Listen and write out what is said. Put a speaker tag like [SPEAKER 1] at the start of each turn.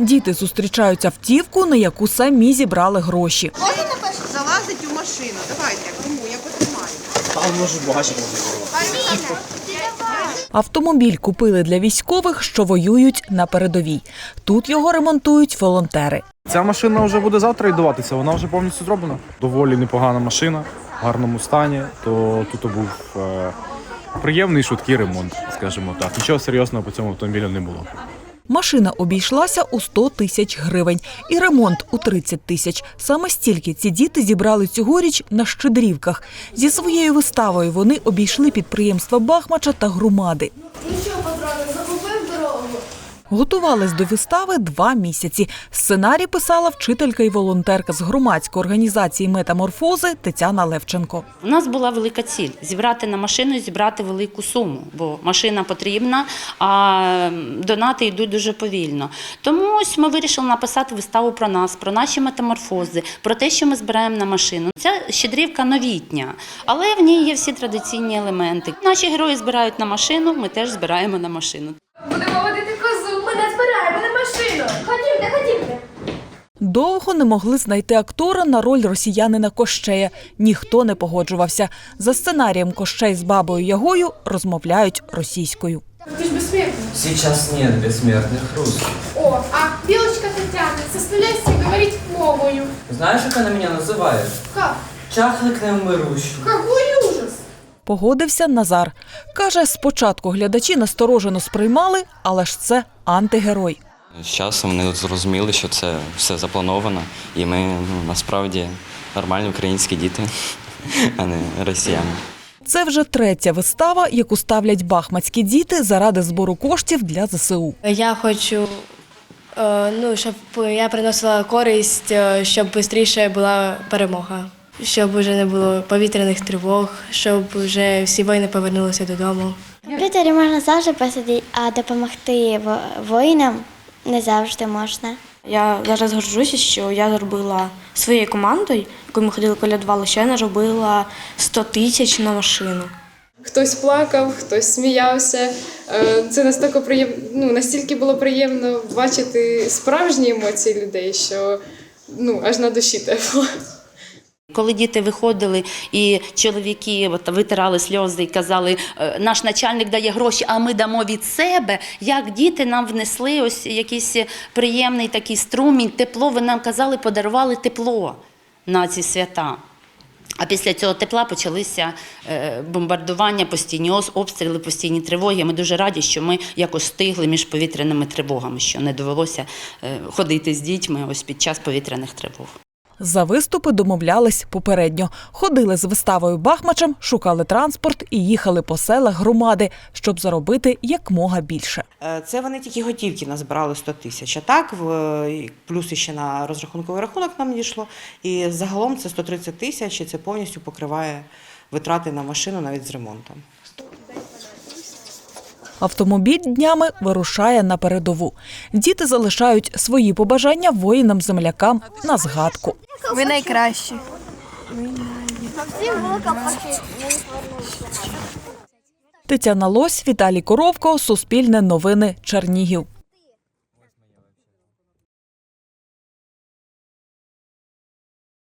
[SPEAKER 1] Діти зустрічають автівку, на яку самі зібрали гроші.
[SPEAKER 2] залазить у машину. Давайте, кому я потримаю.
[SPEAKER 3] Там може багато
[SPEAKER 1] Автомобіль купили для військових, що воюють на передовій. Тут його ремонтують волонтери.
[SPEAKER 4] Ця машина вже буде завтра йдуватися, вона вже повністю зроблена. Доволі непогана машина, в гарному стані. То тут був е, приємний швидкий ремонт, скажімо так. Нічого серйозного по цьому автомобілю не було.
[SPEAKER 1] Машина обійшлася у 100 тисяч гривень і ремонт у 30 тисяч. Саме стільки ці діти зібрали цьогоріч на щедрівках. Зі своєю виставою вони обійшли підприємства Бахмача та громади.
[SPEAKER 5] Ну що, патрони, захопив дорогу?
[SPEAKER 1] Готувались до вистави два місяці. Сценарій писала вчителька і волонтерка з громадської організації Метаморфози Тетяна Левченко.
[SPEAKER 6] У нас була велика ціль зібрати на машину і зібрати велику суму, бо машина потрібна, а донати йдуть дуже повільно. Тому ось ми вирішили написати виставу про нас, про наші метаморфози, про те, що ми збираємо на машину. Ця щедрівка новітня, але в ній є всі традиційні елементи. Наші герої збирають на машину, ми теж збираємо на машину.
[SPEAKER 5] Будемо водити козу, ми не збираємо на машину. Ходімте, ходімте.
[SPEAKER 1] Довго не могли знайти актора на роль росіянина Кощея. Ніхто не погоджувався. За сценарієм Кощей з бабою Ягою розмовляють російською.
[SPEAKER 5] Ти ж безсмертний.
[SPEAKER 7] Сейчас нет бессмертных русских.
[SPEAKER 5] О, а білочка Тетяна составляється говорить мовою.
[SPEAKER 7] Знаешь, как она меня называет?
[SPEAKER 5] Как?
[SPEAKER 7] Чахлик невмирущий.
[SPEAKER 5] Какой ужас!
[SPEAKER 1] Погодився Назар. Каже, спочатку глядачі насторожено сприймали, але ж це антигерой.
[SPEAKER 8] З часом вони зрозуміли, що це все заплановано, і ми ну, насправді нормальні українські діти, а не росіяни.
[SPEAKER 1] Це вже третя вистава, яку ставлять бахмацькі діти заради збору коштів для ЗСУ.
[SPEAKER 9] Я хочу, е, ну, щоб я приносила користь, е, щоб швидше була перемога, щоб вже не було повітряних тривог, щоб вже всі воїни повернулися додому.
[SPEAKER 10] В комп'ютері можна завжди посидіти, а допомогти воїнам не завжди можна.
[SPEAKER 11] Я зараз горжуся, що я зробила своєю командою, коли ми ходили колядували, що я наробила 100 тисяч на машину.
[SPEAKER 5] Хтось плакав, хтось сміявся. Е, Це настільки приємно, ну, настільки було приємно бачити справжні емоції людей, що ну, аж на душі тепло.
[SPEAKER 6] Коли діти виходили і чоловіки витирали сльози і казали, «Е, наш начальник дає гроші, а ми дамо від себе. Як діти нам внесли ось якийсь приємний такий струмінь, тепло, ви нам казали, подарували тепло на ці свята. А після цього тепла почалися е, бомбардування, постійні обстріли, постійні тривоги. Ми дуже раді, що ми якось встигли між повітряними тривогами, що не довелося е, ходити з дітьми ось під час повітряних тривог.
[SPEAKER 1] За виступи домовлялись попередньо. Ходили з виставою Бахмачем, шукали транспорт і їхали по селах громади, щоб заробити якмога більше.
[SPEAKER 2] Е, Це вони тільки готівки назбирали 100 тисяч. А так, в- плюс ще на розрахунковий рахунок нам дійшло. І загалом це 130 тисяч, і це повністю покриває витрати на машину навіть з ремонтом.
[SPEAKER 1] Автомобіль днями вирушає на передову. Діти залишають свої побажання воїнам-землякам на згадку.
[SPEAKER 9] Ви найкращі.
[SPEAKER 1] Тетяна Лось, Віталій Коровко, Суспільне новини, Чернігів.